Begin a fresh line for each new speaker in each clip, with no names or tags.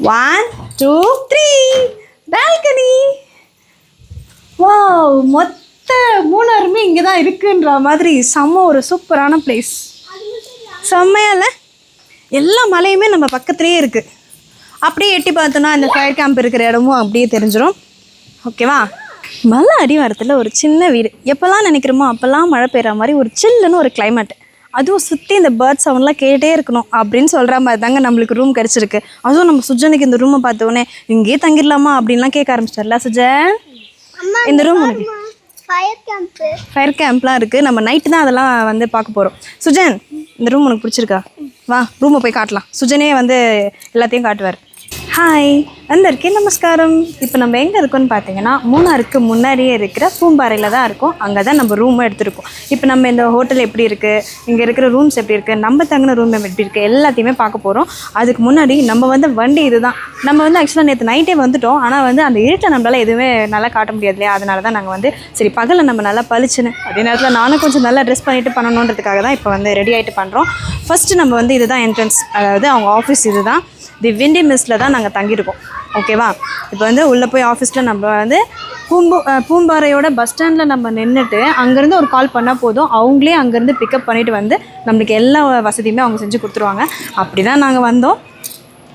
One two three balcony வா மொத்த மூணாருமே இங்கே தான் இருக்குன்ற மாதிரி செம்ம ஒரு சூப்பரான பிளேஸ் செம்மையால் எல்லா மலையுமே நம்ம பக்கத்துலேயே இருக்குது அப்படியே எட்டி பார்த்தோன்னா அந்த ஃபயர் கேம்ப் இருக்கிற இடமும் அப்படியே தெரிஞ்சிடும் ஓகேவா மலை அடிவாரத்தில் ஒரு சின்ன வீடு. எப்போல்லாம் நினைக்கிறோமோ அப்போல்லாம் மழை பெய்கிற மாதிரி ஒரு சில்லுன்னு ஒரு கிளைமேட் அதுவும் சுற்றி இந்த பேர்ட் சவுண்ட்லாம் கேட்டே இருக்கணும் அப்படின்னு சொல்கிற மாதிரி தாங்க நம்மளுக்கு ரூம் கிடச்சிருக்கு. அதுவும் நம்ம சுஜனுக்கு இந்த ரூமை பார்த்தோன்னே இங்கேயே தங்கிடலாமா? அப்படின்லாம் கேட்க ஆரம்பிச்சிட்டார்ல சுஜன்? இந்த ரூம் உனக்கு.
ஃபயர் கேம்ப்பு
ஃபயர் கேம்ப்லாம் இருக்குது நம்ம நைட்டு தான் அதெல்லாம் வந்து பார்க்க போகிறோம் சுஜன் இந்த ரூம் உனக்கு பிடிச்சிருக்கா? வா ரூமை போய் காட்டலாம். சுஜனே வந்து எல்லாத்தையும் காட்டுவார். ஹாய் வந்திருக்கே நமஸ்காரம். இப்போ நம்ம எங்கே இருக்கோம்னு பார்த்தீங்கன்னா மூணாருக்கு முன்னாடியே இருக்கிற பூம்பாறையில் தான் இருக்கும். அங்கே தான் நம்ம ரூமும் எடுத்திருக்கோம். இப்போ நம்ம இந்த ஹோட்டல் எப்படி இருக்குது இங்கே இருக்கிற ரூம்ஸ் எப்படி இருக்குது நம்ம தங்கின ரூம் எப்படி இருக்குது எல்லாத்தையுமே பார்க்க போகிறோம் அதுக்கு முன்னாடி நம்ம வந்து வண்டி இதுதான். நம்ம வந்து ஆக்சுவலாக நேற்று நைட்டே வந்துட்டோம். ஆனால் வந்து அந்த இருட்டை நம்மளால் எதுவுமே நல்லா காட்ட முடியாது இல்லையா? அதனால தான் நாங்கள் வந்து சரி பகலில் நம்ம நல்லா பளிச்சுன்னு அதே நேரத்தில் நானும் கொஞ்சம் நல்லா ட்ரெஸ் பண்ணிட்டு பண்ணணுன்றதுக்காக தான் இப்போ வந்து ரெடி ஆகிட்டு பண்ணுறோம் ஃபஸ்ட்டு நம்ம வந்து இதுதான் என்ட்ரன்ஸ் அதாவது அவங்க ஆஃபீஸ் இதுதான். தி விண்டி மிஸ்டில் தான் நாங்கள் தங்கியிருக்கோம். ஓகேவா? இப்போ வந்து உள்ளே போய் ஆஃபீஸில் நம்ம வந்து பூம்பு பூம்பாறையோட பஸ் ஸ்டாண்டில் நம்ம நின்றுட்டு அங்கேருந்து ஒரு கால் பண்ணால் போதும். அவங்களே அங்கேருந்து பிக்கப் பண்ணிவிட்டு வந்து நம்மளுக்கு எல்லா வசதியுமே அவங்க செஞ்சு கொடுத்துருவாங்க. அப்படி தான் நாங்கள் வந்தோம்.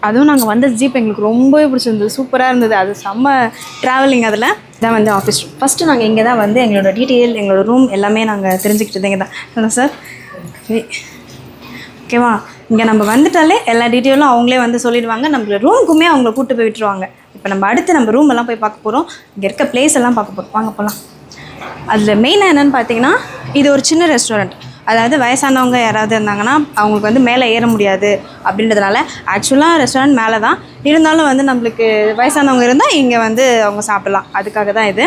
அதுவும் நாங்கள் வந்த ஜீப் எங்களுக்கு ரொம்பவே பிடிச்சிருந்தது. சூப்பராக இருந்தது. அது செம்ம ட்ராவலிங் அதில். இதான் வந்து ஆஃபீஸ் ரூம் ஃபஸ்ட்டு நாங்கள் இங்கே தான் வந்து எங்களோட டீட்டெயில் எங்களோட ரூம் எல்லாமே நாங்கள் தெரிஞ்சுக்கிட்டது இங்கே தான் ஹலோ சார் ஓகேவா? இங்கே நம்ம வந்துட்டாலே எல்லா டீட்டெயிலும் அவங்களே வந்து சொல்லிடுவாங்க. நம்மள ரூமுக்குமே அவங்கள கூப்பிட்டு போய் விட்டுருவாங்க. இப்போ நம்ம அடுத்து நம்ம ரூம் எல்லாம் போய் பார்க்க போகிறோம் இங்கே இருக்க பிளேஸ் எல்லாம் பார்க்க போகிறோம் வாங்க போகலாம் அதில் மெயினாக என்னென்னு பார்த்தீங்கன்னா இது ஒரு சின்ன ரெஸ்டாரண்ட் அதாவது வயசானவங்க யாராவது இருந்தாங்கன்னா அவங்களுக்கு வந்து மேலே ஏற முடியாது அப்படின்றதுனால ஆக்சுவலாக ரெஸ்டாரண்ட் மேலே தான் இருந்தாலும் வந்து நம்மளுக்கு வயசானவங்க இருந்தால் இங்கே வந்து அவங்க சாப்பிட்லாம். அதுக்காக தான் இது.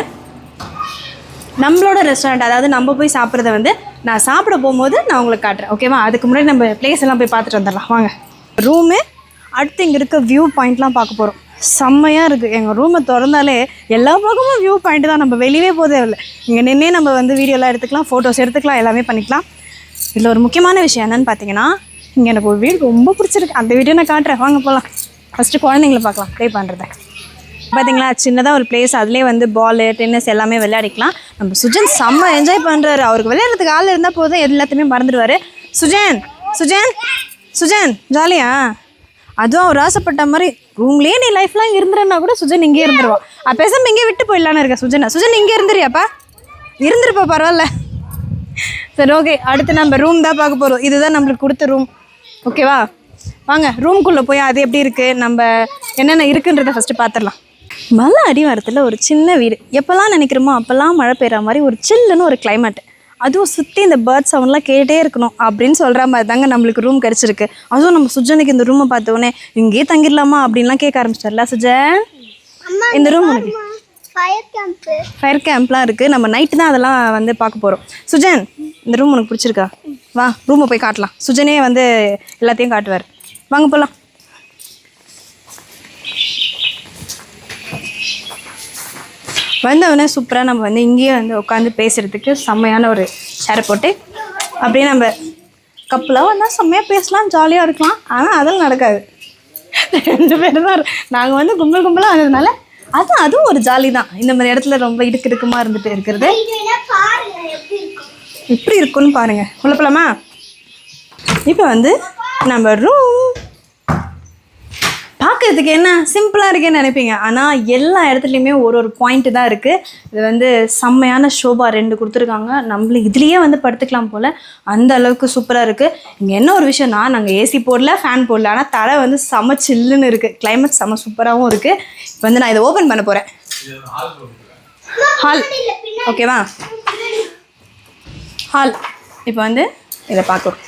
நம்மளோட ரெஸ்டாரண்ட் அதாவது நம்ம போய் சாப்பிட்றத வந்து நான் சாப்பிட போகும்போது நான் உங்களுக்கு காட்டுறேன். ஓகேவா அதுக்கு முன்னாடி நம்ம பிளேஸ் எல்லாம் போய் பார்த்துட்டு வந்துடலாம். வாங்க. ரூமு அடுத்து இங்கே இருக்க வியூ பாயிண்ட்லாம் பார்க்க போகிறோம் செம்மையாக இருக்குது எங்கள் ரூமை திறந்தாலே எல்லா பக்கமும் வியூ பாயிண்ட் தான். நம்ம வெளியே போதே இல்லை. இங்கே நின்னே நம்ம வந்து வீடியோலாம் எடுத்துக்கலாம் ஃபோட்டோஸ் எடுத்துக்கலாம் எல்லாமே பண்ணிக்கலாம். இதில் ஒரு முக்கியமான விஷயம் என்னென்னு பார்த்தீங்கன்னா இங்கே எனக்கு ஒரு வீடு ரொம்ப பிடிச்சிருக்கு. அந்த வீடியோ நான் காட்டுறேன். வாங்க போகலாம் ஃபஸ்ட்டு குழந்தைங்கள பார்க்கலாம். ப்ளே பண்ணுறத பார்த்தீங்களா சின்னதாக ஒரு பிளேஸ் அதுலேயே வந்து பால் டென்னிஸ் எல்லாமே விளையாடிக்கலாம். நம்ம சுஜன் செம்ம என்ஜாய் பண்ணுறாரு அவருக்கு விளையாடுறதுக்கு ஆள் இருந்தால் போதும் எல்லாத்தையுமே மறந்துடுவார். சுஜன் சுஜன் சுஜன் ஜாலியா அதுவும் அவர் ஆசைப்பட்ட மாதிரி ரூம்லேயே நீ லைஃப்லாம் இருந்துருன்னா கூட சுஜன் இங்கே இருந்துருவான். அப்போ பேசாமல் இங்கே விட்டு போயிடலான்னு இருக்க சுஜனை. சுஜன் இங்கே இருந்துறியாப்பா? இருந்துருப்பா பரவாயில்ல. சரி ஓகே அடுத்து நம்ம ரூம் தான் பார்க்க போகிறோம் இதுதான் நம்மளுக்கு கொடுத்த ரூம் ஓகேவா வாங்க ரூம்குள்ளே போய் அது எப்படி இருக்குது நம்ம என்னென்ன இருக்குன்றதை ஃபஸ்ட்டு பார்த்துடலாம். மலை அடிவாரத்தில் ஒரு சின்ன வீடு. எப்போல்லாம் நினைக்கிறோமோ அப்போல்லாம் மழை பெய்கிற மாதிரி ஒரு சில்லுன்னு ஒரு climate. அதுவும் சுற்றி இந்த பேர்ட் சவுண்ட்லாம் கேட்டே இருக்கணும் அப்படின்னு சொல்கிற மாதிரி தாங்க நம்மளுக்கு ரூம் கிடச்சிருக்கு. அதுவும் நம்ம சுஜனுக்கு இந்த ரூமை பார்த்தோன்னே இங்கேயே தங்கிடலாமா? அப்படின்லாம் கேட்க ஆரம்பிச்சிட்டார்ல சுஜன்? இந்த ரூம் உனக்கு.
ஃபயர் கேம்ப்பு
ஃபயர் கேம்ப்லாம் இருக்குது நம்ம நைட்டு தான் அதெல்லாம் வந்து பார்க்க போகிறோம் சுஜன் இந்த ரூம் உனக்கு பிடிச்சிருக்கா? வா ரூமை போய் காட்டலாம். சுஜனே வந்து எல்லாத்தையும் காட்டுவார். வாங்க போகலாம் வந்தவொடனே சூப்பராக நம்ம வந்து இங்கேயே வந்து உட்காந்து பேசுகிறதுக்கு செம்மையான ஒரு சேரை போட்டு அப்படியே நம்ம கப்பலாக வந்தால் செம்மையாக பேசலாம் ஜாலியாக இருக்கலாம். ஆனால் அதெல்லாம் நடக்காது. ரெண்டு பேரும் தான் நாங்கள் வந்து கும்பல் கும்பலாக வந்ததுனால அதுவும் அதுவும் ஒரு ஜாலி தான். இந்த மாதிரி இடத்துல ரொம்ப இடுக்கு இடுக்கமாக இருந்துட்டு இருக்கிறது.
இப்படி எப்படி
இருக்குன்னு பாருங்க. உள்ள போலாமா இப்போ வந்து நம்ம ரூம் பார்க்கறதுக்கு என்ன சிம்பிளாக இருக்கேன்னு நினைப்பீங்க. ஆனால் எல்லா இடத்துலையுமே ஒரு ஒரு பாயிண்ட் தான் இருக்குது இது வந்து செம்மையான ஷோபா ரெண்டு கொடுத்துருக்காங்க. நம்மள இதுலேயே வந்து படுத்துக்கலாம் போல். அந்த அளவுக்கு சூப்பராக இருக்குது இங்கே என்ன ஒரு விஷயம்னா நாங்கள் ஏசி போடல ஃபேன் போடல. ஆனால் தலை வந்து செம சில்லுன்னு இருக்குது கிளைமேட் செம சூப்பராகவும் இருக்குது இப்போ வந்து நான் இதை ஓப்பன் பண்ண போகிறேன் ஹால் ஓகேவா ஹால் இப்போ வந்து இதை பார்க்குறோம்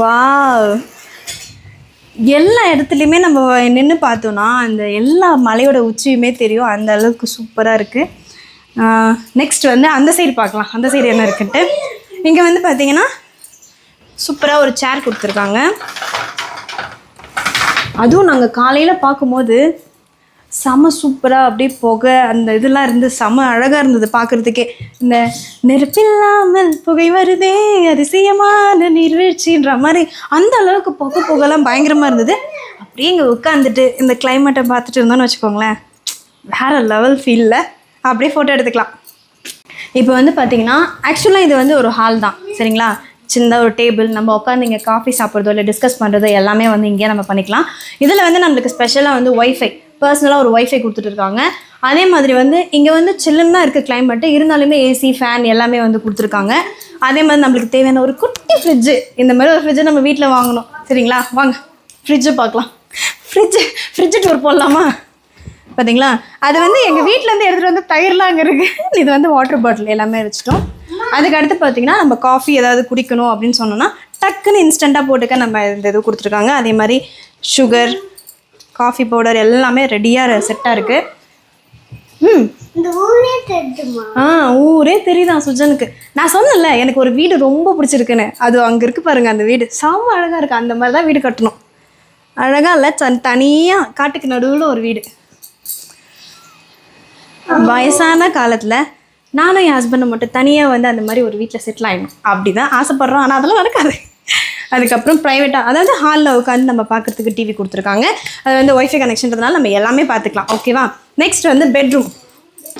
வாவ் எல்லா இடத்துலையுமே நம்ம நின்று பார்த்தோன்னா அந்த எல்லா மலையோட உச்சியுமே தெரியும். அந்த அளவுக்கு சூப்பராக இருக்குது நெக்ஸ்ட் வந்து அந்த சைடு பார்க்கலாம். அந்த சைடு என்ன இருக்குன்ட்டு. இங்கே வந்து பார்த்தீங்கன்னா சூப்பராக ஒரு சேர் கொடுத்துருக்காங்க. அதுவும் நாங்கள் காலையில் பார்க்கும்போது செம சூப்பராக அப்படியே புகை அந்த இதெல்லாம் இருந்து செம அழகாக இருந்தது பார்க்குறதுக்கே. இந்த நெருப்பில்லாமல் புகை வருதே அதிசயமான நீர்வீழ்ச்சின்ற மாதிரி அந்த அளவுக்கு புகை புகைலாம் பயங்கரமாக இருந்தது. அப்படியே இங்கே உட்காந்துட்டு இந்த கிளைமேட்டை பார்த்துட்டு இருந்தோம்னு வச்சுக்கோங்களேன். வேற லெவல் ஃபீலில் அப்படியே ஃபோட்டோ எடுத்துக்கலாம். இப்போ வந்து பார்த்தீங்கன்னா ஆக்சுவலாக இது வந்து ஒரு ஹால் தான். சரிங்களா? சின்னதாக ஒரு டேபிள் நம்ம உட்காந்து இங்கே காஃபி சாப்பிட்றதோ இல்லை டிஸ்கஸ் பண்ணுறதோ எல்லாமே வந்து இங்கேயே நம்ம பண்ணிக்கலாம். இதில் வந்து நம்மளுக்கு ஸ்பெஷலாக வந்து ஒய்ஃபை பர்சனலாக ஒரு ஒய்ஃபை கொடுத்துட்டு இருக்காங்க. அதே மாதிரி வந்து இங்கே வந்து சில்லுன்னு தான் இருக்குது கிளைமேட்டு இருந்தாலுமே ஏசி ஃபேன் எல்லாமே வந்து கொடுத்துருக்காங்க. அதே மாதிரி நம்மளுக்கு தேவையான ஒரு குட்டி ஃப்ரிட்ஜு இந்த மாதிரி ஒரு ஃப்ரிட்ஜை நம்ம வீட்டில் வாங்கணும். சரிங்களா? வாங்க. ஃப்ரிட்ஜு பார்க்கலாம். ஃப்ரிட்ஜு ஃப்ரிட்ஜு டூர் போடலாமா? பார்த்தீங்களா அது வந்து எங்கள் வீட்டிலேருந்து எடுத்துகிட்டு வந்து தயிர்லாம் அங்கே இருக்குது இது வந்து வாட்டர் பாட்டில் எல்லாமே வச்சுட்டோம். அதுக்கு அடுத்து பார்த்தீங்கன்னா நம்ம காஃபி ஏதாவது குடிக்கணும் அப்படின்னு சொன்னோன்னா டக்குன்னு இன்ஸ்டண்ட்டாக போட்டுக்க நம்ம இந்த இது கொடுத்துருக்காங்க. அதே மாதிரி சுகர் காஃபி பவுடர் எல்லாமே ரெடியாக செட்டாக இருக்குது ம். ஆ ஊரே தெரியுதான் சுஜனுக்கு? நான் சொன்னேன்ல எனக்கு ஒரு வீடு ரொம்ப பிடிச்சிருக்குன்னு. அது அங்கே இருக்கு பாருங்க அந்த வீடு. செம்ம அழகாக இருக்கு. அந்த மாதிரி தான் வீடு கட்டணும். அழகாக இல்லை தன் தனியாக காட்டுக்கு நடுவில் ஒரு வீடு. வயசான காலத்தில் நானும் என் ஹஸ்பண்டும் மட்டும் தனியாக வந்து அந்த மாதிரி ஒரு வீட்டில் செட்டில் ஆகிடணும் அப்படி தான் ஆசைப்பட்றோம். ஆனால் அதெல்லாம் நடக்காது. அதுக்கப்புறம் ப்ரைவேட்டாக அதாவது ஹாலில் உட்காந்து நம்ம பார்க்குறதுக்கு டிவி கொடுத்துருக்காங்க. அது வந்து ஒய்ஃபை கனெக்ஷன்றதுனால நம்ம எல்லாமே பார்த்துக்கலாம். ஓகேவா நெக்ஸ்ட் வந்து பெட்ரூம்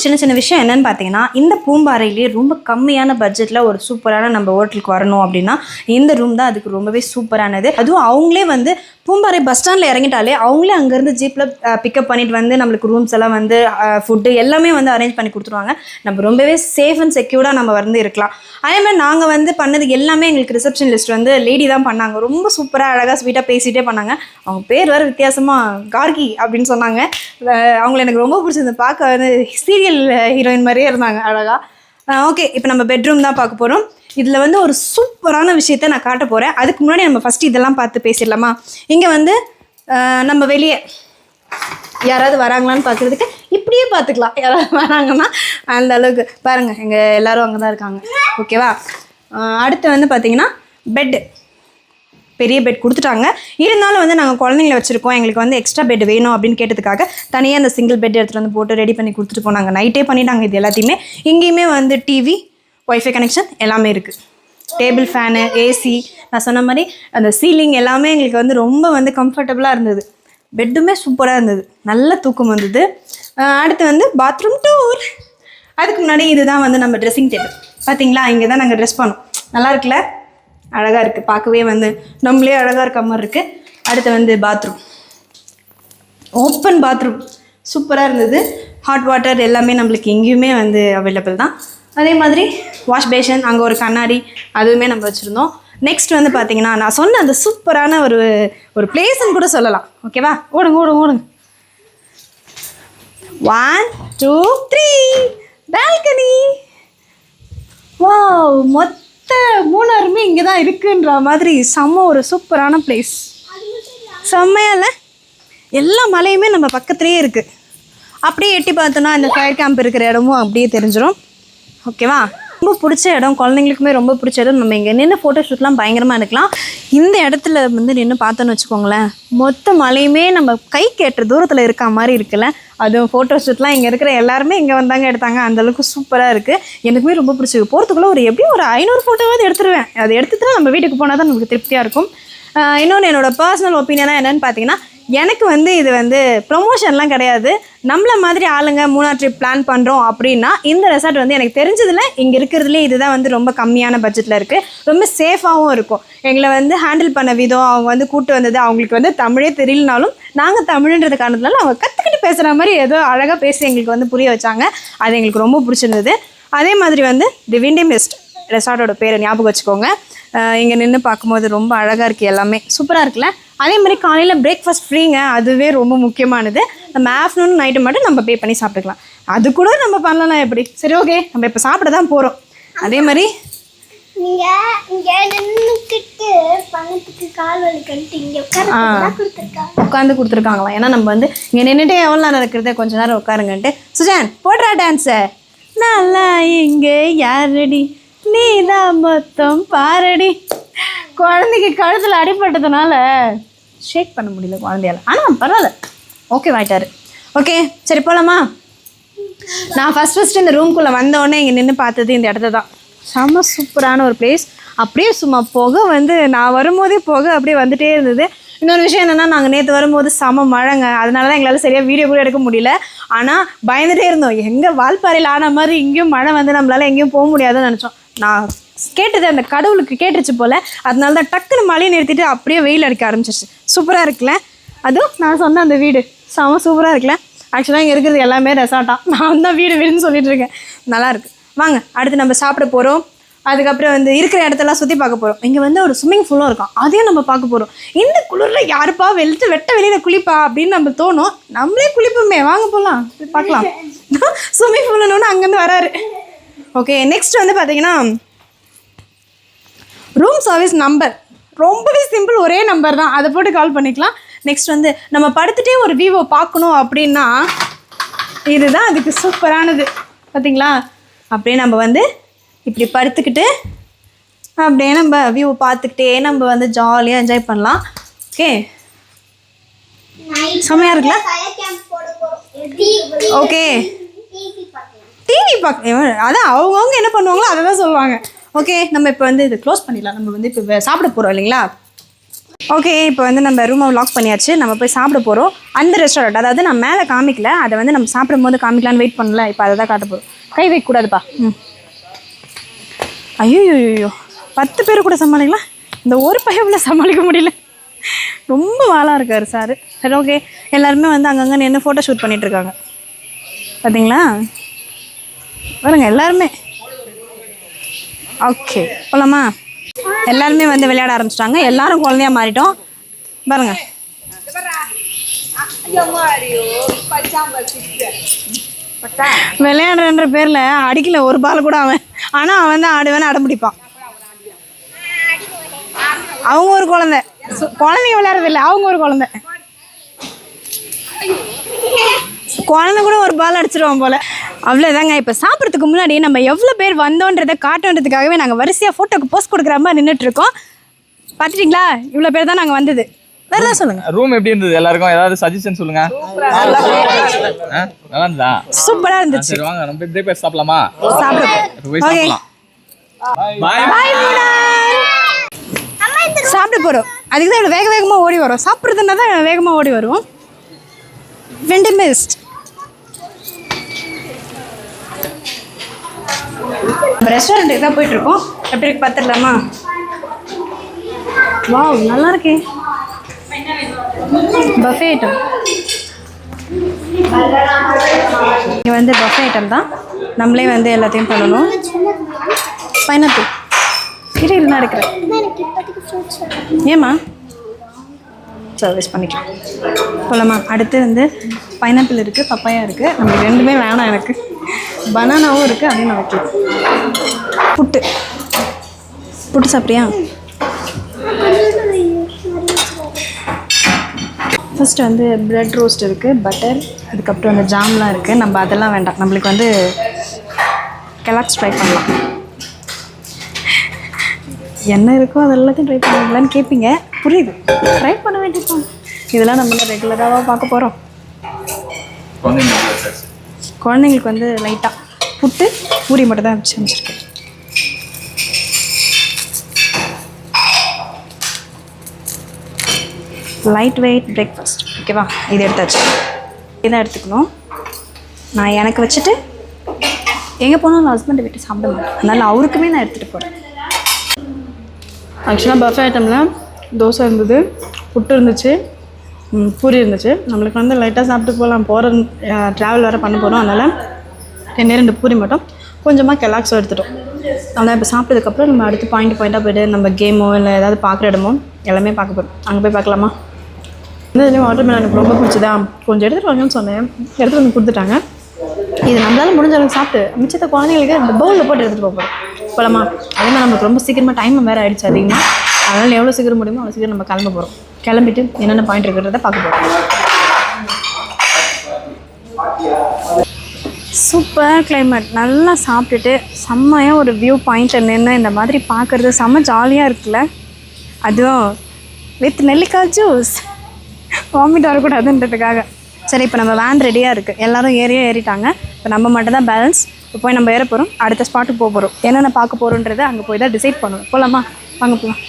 சின்ன சின்ன விஷயம் என்னன்னு பார்த்தீங்கன்னா இந்த பூம்பாறையிலேயே ரொம்ப கம்மியான பட்ஜெட்டில் ஒரு சூப்பரான நம்ம ஹோட்டலுக்கு வரணும் அப்படின்னா இந்த ரூம் தான் அதுக்கு ரொம்பவே சூப்பரானது. அதுவும் அவங்களே வந்து பூம்பாறை பஸ் ஸ்டாண்டில் இறங்கிட்டாலே அவங்களே அங்கேருந்து ஜீப்பில் பிக்கப் பண்ணிட்டு வந்து நம்மளுக்கு ரூம்ஸ் எல்லாம் வந்து ஃபுட்டு எல்லாமே வந்து அரேஞ்ச் பண்ணி கொடுத்துருவாங்க. நம்ம ரொம்பவே சேஃப் அண்ட் செக்யூர்டாக நம்ம வந்து இருக்கலாம். அதேமாதிரி நாங்கள் வந்து பண்ணது எல்லாமே எங்களுக்கு ரிசப்ஷன் லிஸ்ட் வந்து லேடி தான் பண்ணாங்க. ரொம்ப சூப்பராக அழகாக ஸ்வீட்டாக பேசிகிட்டே பண்ணாங்க. அவங்க பேர் வேறு வித்தியாசமாக கார்கி அப்படின்னு சொன்னாங்க. அவங்கள எனக்கு ரொம்ப பிடிச்சிருந்து பார்க்க வந்து சீரியல் ஹீரோயின் மாதிரியே இருந்தாங்க அழகாக ஓகே இப்போ நம்ம பெட்ரூம் தான் பார்க்க போகிறோம் இதில் வந்து ஒரு சூப்பரான விஷயத்த நான் காட்ட போகிறேன் அதுக்கு முன்னாடி நம்ம ஃபஸ்ட்டு இதெல்லாம் பார்த்து பேசிடலாமா? இங்கே வந்து நம்ம வெளியே யாராவது வராங்களான்னு பார்க்குறதுக்கு இப்படியே பார்த்துக்கலாம். யாராவது வராங்கன்னா அந்த அளவுக்கு. பாருங்கள் எங்கள் எல்லோரும் அங்கே தான் இருக்காங்க ஓகேவா அடுத்து வந்து பார்த்தீங்கன்னா பெட்டு பெரிய பெட் கொடுத்துட்டாங்க. இருந்தாலும் வந்து நாங்கள் குழந்தைங்கள வச்சுருக்கோம். எங்களுக்கு வந்து எக்ஸ்ட்ரா பெட் வேணும் அப்படின்னு கேட்டதுக்காக தனியாக அந்த சிங்கிள் பெட் எடுத்துகிட்டு வந்து போட்டு ரெடி பண்ணி கொடுத்துட்டு போனாங்க. நைட்டே பண்ணிட்டாங்க இது எல்லாத்தையுமே. இங்கேயுமே வந்து டிவி ஒய்ஃபை கனெக்ஷன் எல்லாமே இருக்குது டேபிள் ஃபேனு ஏசி நான் சொன்ன மாதிரி அந்த சீலிங் எல்லாமே எங்களுக்கு வந்து ரொம்ப வந்து கம்ஃபர்டபுளாக இருந்தது. பெட்டுமே சூப்பராக இருந்தது. நல்ல தூக்கம் வந்தது. அடுத்து வந்து பாத்ரூம் டூர் அதுக்கு முன்னாடி இதுதான் வந்து நம்ம ட்ரெஸ்ஸிங் டேபிள் பார்த்தீங்களா இங்கே தான் நாங்கள் ட்ரெஸ் பண்ணோம். நல்லா இருக்குல்ல? அழகாக இருக்குது பார்க்கவே வந்து நம்மளே அழகாக இருக்க மாதிரி இருக்குது அடுத்து வந்து பாத்ரூம் ஓப்பன் பாத்ரூம் சூப்பராக இருந்தது. ஹாட் வாட்டர் எல்லாமே நம்மளுக்கு எங்கேயுமே வந்து அவைலபிள் தான். அதே மாதிரி வாஷ் பேஷன் அங்கே ஒரு கண்ணாடி அதுவுமே நம்ம வச்சுருந்தோம். நெக்ஸ்ட் வந்து பார்த்தீங்கன்னா நான் சொன்ன அந்த சூப்பரான ஒரு ஒரு பிளேஸ்ன்னு கூட சொல்லலாம். ஓகேவா ஓடுங்க ஓடுங்க ஓடுங்க. One two three balcony wow மொத்த மூணாருமே இங்கே தான் இருக்குன்ற மாதிரி செம்ம ஒரு சூப்பரான பிளேஸ் செம்மையால் இல்லை எல்லா மலையுமே நம்ம பக்கத்துலேயே இருக்குது அப்படியே எட்டி பார்த்தோன்னா இந்த ஃபயர் கேம்ப் இருக்கிற இடமும் அப்படியே தெரிஞ்சிடும் ஓகேவா ரொம்ப பிடிச்ச இடம் குழந்தைங்களுக்குமே ரொம்ப பிடிச்ச இடம். நம்ம இங்கே நின்று ஃபோட்டோ ஷூட்லாம் பயங்கரமாக எடுக்கலாம். இந்த இடத்துல வந்து நின்று பார்த்தோன்னு வச்சுக்கோங்களேன் மொத்த மலையுமே நம்ம கை கேட்டுற தூரத்தில் இருக்க மாதிரி இருக்குல்ல. அதுவும் ஃபோட்டோ ஷூட்லாம் இங்கே இருக்கிற எல்லாருமே இங்கே வந்தாங்க எடுத்தாங்க. அந்தளவுக்கு சூப்பராக இருக்குது எனக்குமே ரொம்ப பிடிச்சிருக்கு. போகிறதுக்குள்ளே ஒரு எப்படியும் ஒரு ஐநூறு ஃபோட்டோவாவது எடுத்துருவேன். அதை எடுத்துட்டு நம்ம வீட்டுக்கு போனால் தான் நமக்கு திருப்தியாக இருக்கும். இன்னொன்று என்னோடய பர்சனல் ஒப்பீனியனாக என்னென்னு பார்த்தீங்கன்னா எனக்கு வந்து இது வந்து ப்ரொமோஷன்லாம் கிடையாது. நம்மள மாதிரி ஆளுங்க மூணா ட்ரிப் பிளான் பண்ணுறோம் அப்படின்னா இந்த ரெசார்ட் வந்து எனக்கு தெரிஞ்சதில் இங்கே இருக்கிறதுலே இதுதான் வந்து ரொம்ப கம்மியான பட்ஜெட்டில் இருக்குது ரொம்ப சேஃபாகவும் இருக்கும். எங்களை வந்து ஹேண்டில் பண்ண விதம் அவங்க வந்து கூட்டு வந்தது அவங்களுக்கு வந்து தமிழே தெரியலனாலும் நாங்கள் தமிழ்ன்றது காரணத்தினால அவங்க கற்றுக்கிட்டு பேசுகிற மாதிரி ஏதோ அழகாக பேசி எங்களுக்கு வந்து புரிய வச்சாங்க. அது எங்களுக்கு ரொம்ப பிடிச்சிருந்தது. அதே மாதிரி வந்து தி விண்டி மிஸ்ட் ரெசார்ட்டோட பேரை ஞாபகம் வச்சுக்கோங்க. இங்கே நின்று பார்க்கும்போது ரொம்ப அழகாக இருக்குது எல்லாமே. சூப்பராக இருக்குல்ல? அதே மாதிரி காலையில் பிரேக்ஃபாஸ்ட் ஃப்ரீங்க அதுவே ரொம்ப முக்கியமானது. நம்ம ஆஃப்டர்நூன் நைட்டு மட்டும் நம்ம பே பண்ணி சாப்பிட்டுக்கலாம். அது கூட நம்ம பண்ணலாம் எப்படி? சரி ஓகே நம்ம இப்போ சாப்பிட தான் போகிறோம் அதே மாதிரி உட்காந்து கொடுத்துருக்காங்களாம். ஏன்னா நம்ம வந்து இங்கே நின்றுட்டே எவ்வளோ நேரம் இருக்கிறதே? கொஞ்ச நேரம் உட்காருங்கன்ட்டு. சுஜான் போடுறா டான்ஸை நல்லா இங்கே யாரடி? நீ தான் மொத்தம் பாரடி. குழந்தைக்கு கழுத்தில் அடிபட்டதுனால ஷேக் பண்ண முடியல குழந்தையால. ஆனால் பரவாயில்ல. ஓகே வாயிட்டாரு ஓகே சரி போகலாமா நான் ஃபஸ்ட் ஃபஸ்ட்டு இந்த ரூம்குள்ளே வந்தோடனே இங்கே நின்று பார்த்தது இந்த இடத்த தான். செம்ம சூப்பரான ஒரு பிளேஸ் அப்படியே சும்மா புகை வந்து நான் வரும்போதே புகை அப்படியே வந்துகிட்டே இருந்தது. இன்னொரு விஷயம் என்னென்னா நாங்கள் நேற்று வரும்போது செம மழைங்க. அதனால தான் எங்களால் சரியாக வீடியோ கூட எடுக்க முடியல. ஆனால் பயந்துகிட்டே இருந்தோம். எங்கே வால்பாறையில் ஆன மாதிரி இங்கேயும் மழை வந்து நம்மளால் எங்கேயும் போக முடியாதுன்னு நினச்சோம். நான் கேட்டது அந்த கடவுளுக்கு கேட்டுச்சு போல். அதனால தான் டக்குன்னு மழையை நிறுத்திட்டு அப்படியே வெயில் அடிக்க ஆரம்பிச்சிருச்சு. சூப்பராக இருக்குல்ல? அதுவும் நான் சொன்ன அந்த வீடு. செம சூப்பராக இருக்குல்ல? ஆக்சுவலாக இங்கே இருக்கிறது எல்லாமே ரெசார்ட்டாக நான் தான் வீடு வீடுன்னு சொல்லிட்டு இருக்கேன். நல்லாயிருக்கு வாங்க அடுத்து நம்ம சாப்பிட போகிறோம் அதுக்கப்புறம் வந்து இருக்கிற இடத்தெல்லாம் சுற்றி பார்க்க போகிறோம் இங்கே வந்து ஒரு ஸ்விம்மிங் ஃபூலும் இருக்கும். அதையும் நம்ம பார்க்க போகிறோம் இந்த குளிரில் யாருப்பா வெளிட்டு வெட்ட வெளியில் குளிப்பா அப்படின்னு நம்ம தோணும். நம்மளே குளிப்போமே. வாங்க போகலாம் பார்க்கலாம். ஸ்விம்மிங் ஃபூல்னு அங்கேருந்து வராரு. ஓகே நெக்ஸ்ட் வந்து பார்த்தீங்கன்னா ரூம் சர்வீஸ் நம்பர் ரொம்பவே சிம்பிள் ஒரே நம்பர் தான். அதை போட்டு கால் பண்ணிக்கலாம். நெக்ஸ்ட் வந்து நம்ம படுத்துட்டே ஒரு விவோ பார்க்கணும் அப்படின்னா இதுதான் அதுக்கு சூப்பரானது. பார்த்தீங்களா அப்படியே நம்ம வந்து இப்படி படுத்துக்கிட்டு அப்படியே நம்ம வியூ பார்த்துக்கிட்டே நம்ம வந்து ஜாலியாக என்ஜாய் பண்ணலாம். ஓகே செம்மையா இருக்குல்ல? ஓகே
டிவி
பார்க்க அதான் அவங்கவுங்க என்ன பண்ணுவாங்களோ அதை தான் சொல்லுவாங்க. ஓகே நம்ம இப்போ வந்து இது க்ளோஸ் பண்ணிடலாம். நம்ம வந்து இப்போ சாப்பிட போகிறோம் இல்லைங்களா? ஓகே இப்போ வந்து நம்ம ரூமை லாக் பண்ணியாச்சு. நம்ம போய் சாப்பிட போகிறோம் அந்த ரெஸ்டாரண்ட் அதாவது நான் மேலே காமிக்கல. அதை வந்து நம்ம சாப்பிடும் போது காமிக்கலான்னு வெயிட் பண்ணல. இப்போ அதை தான் காட்ட போகிறோம் கை வைக்கக்கூடாதுப்பா ம். ஐயோ ஐயோ பத்து பேர் கூட சமாளிக்கலாம் இந்த ஒரு பையவில் சமாளிக்க முடியல. ரொம்ப வாழாக இருக்கார் சார். சரி ஓகே எல்லாருமே வந்து அங்கங்கே நின்று ஃபோட்டோ ஷூட் பண்ணிகிட்ருக்காங்க பார்த்தீங்களா பாருங்க எல்லாருமே. ஓகே போலாமா? எல்லாருமே வந்து விளையாட ஆரம்பிச்சிட்டாங்க. எல்லாரும் குழந்தையா மாறிட்டோம். பாருங்க. விளையாடுறன்ற பேரில் அடிக்கல ஒரு பால் கூட அவன். ஆனால் அவன் தான் ஆடுவேன்னு அடம் பிடிப்பான். அவங்க ஒரு குழந்தை. குழந்தைங்க குழந்தைங்க விளையாடுறதில்ல அவங்க ஒரு குழந்தை. குழந்தை கூட ஒரு பால் அடிச்சிருவான் போல. அவ்வளோதாங்க இப்போ சாப்பிட்றதுக்கு முன்னாடி நம்ம எவ்வளோ பேர் வந்தோன்றதை காட்டுன்றதுக்காகவே நாங்கள் வரிசையாக ஃபோட்டோக்கு போஸ்ட் கொடுக்குற மாதிரி நின்றுட்டு இருக்கோம் பார்த்துட்டிங்களா? இவ்வளோ பேர் தான் நாங்கள் வந்தது. வேறு தான் சொல்லுங்கள்
ரூம் எப்படி இருந்தது? எல்லாருக்கும் ஏதாவது சஜஷன் சொல்லுங்க. நல்லா இருந்தா
சூப்பராக இருந்துச்சு.
சரி வாங்க நம்ம போய் பிரேக்ஃபாஸ்ட் சாப்பிடலாமா?
சாப்பிட
இப்போ போய் சாப்பிடலாம். பாய்
சாப்பிட போகிறோம் அதுக்கு தான் வேக வேகமாக ஓடி வரும். சாப்பிட்றதுனா தான் வேகமாக ஓடி வருவோம். வெண்டி மிஸ்ட் ரெஸ்டாரண்ட்டுக்கு தான் போயிட்டுருக்கோம்? எப்படி இருக்கு பார்த்துடலாமா? வாவ் நல்லா இருக்கே. பஃபே ஐட்டம் இங்கே வந்து பஃபே ஐட்டம் தான். நம்மளே வந்து எல்லாத்தையும் பண்ணணும். பைனாப்பிள் இரு இரு நான் எடுக்கிறேன். ஏம்மா? சர்வீஸ் பண்ணிக்கலாம். போகலாமா அடுத்து வந்து பைனாப்பிள் இருக்குது பப்பாயா இருக்குது நம்ம ரெண்டுமே வேணாம் எனக்கு. பனானாவும் இருக்குது அதையும் நான் வைக்கலாம் புட்டு. புட்டு சாப்பிட்றியா ஃபர்ஸ்ட் வந்து பிரெட் ரோஸ்ட் இருக்குது பட்டர் அதுக்கப்புறம் அந்த ஜாம்லாம் இருக்குது நம்ம அதெல்லாம் வேண்டாம். நம்மளுக்கு வந்து கெலாக்ஸ் ட்ரை பண்ணலாம். என்ன இருக்கோ அது எல்லாத்தையும் ட்ரை பண்ணுவீங்களான்னு கேட்பீங்க புரியுது. ட்ரை பண்ண வேண்டியது இதெல்லாம் நம்ம ரெகுலராக பார்க்க போகிறோம் குழந்தைங்களுக்கு வந்து லைட்டாக புட்டு பூரி மட்டும் தான் வச்சு அமைச்சிருக்கேன் லைட் வெயிட் பிரேக்ஃபாஸ்ட் ஓகேவா இது எடுத்தாச்சு. இதான் எடுத்துக்கணும். நான் எனக்கு வச்சுட்டு எங்கே போனாலும் ஹஸ்பண்டை விட்டு சாப்பிட மாட்டேன். அதனால் அவருக்குமே நான் எடுத்துகிட்டு போகிறேன் ஆக்சுவலாக பஃபே ஐட்டமில் தோசை இருந்தது புட்டு இருந்துச்சு பூரி இருந்துச்சு. நம்மளுக்கு வந்து லைட்டாக சாப்பிட்டு போகலாம் போகிற ட்ராவல் வேறு பண்ண போகிறோம் அதனால் ரெண்டே ரெண்டு பூரி மட்டும் கொஞ்சமாக கெலாக்ஸோ எடுத்துட்டோம். அதான் இப்போ சாப்பிட்டதுக்கப்புறம் நம்ம அடுத்து பாயிண்ட் பாயிண்ட்டாக போய்ட்டு நம்ம கேமோ இல்லை ஏதாவது பார்க்குற இடமோ எல்லாமே பார்க்க போகிறோம் அங்கே போய் பார்க்கலாமா? இந்த இதுலேயும் வாட்டர் எனக்கு ரொம்ப பிடிச்சதா? கொஞ்சம் எடுத்துகிட்டு வாங்கன்னு சொன்னேன். எடுத்துகிட்டு வந்து கொடுத்துட்டாங்க. இது நம்மளால முடிஞ்ச அளவுக்கு சாப்பிட்டு மிச்சத்தை குழந்தைங்களுக்கு இந்த பவுலில் போட்டு எடுத்துகிட்டு போகிறோம் போகலாமா அதே மாதிரி நம்மளுக்கு ரொம்ப சீக்கிரமாக டைம் வேறு ஆகிடுச்சு அதிகமாக அதனால் எவ்வளோ சீக்கிரம் முடியுமோ அவ்வளோ சீக்கிரம் நம்ம கிளம்ப போகிறோம் கிளம்பிட்டு என்னென்ன பாயிண்ட் இருக்கிறத பார்க்க போகிறோம் சூப்பர் கிளைமேட் நல்லா சாப்பிட்டுட்டு செம்மையாக ஒரு வியூ பாயிண்ட்டில் நின்று இந்த மாதிரி பார்க்குறது செம்ம ஜாலியாக இருக்குல்ல? அதுவும் வித் நெல்லிக்காய் ஜூஸ் வாமிட் வரக்கூடாதுன்றதுக்காக. சரி இப்போ நம்ம வேன் ரெடியாக இருக்குது எல்லோரும் ஏறியே ஏறிட்டாங்க. இப்போ நம்ம மட்டும் தான் பேலன்ஸ் இப்போ போய் நம்ம ஏற போகிறோம் அடுத்த ஸ்பாட்டுக்கு போக போகிறோம் என்னென்ன பார்க்க போகிறோன்றதை அங்கே போய் தான் டிசைட் பண்ணணும் போகலாமா வாங்க போகலாம்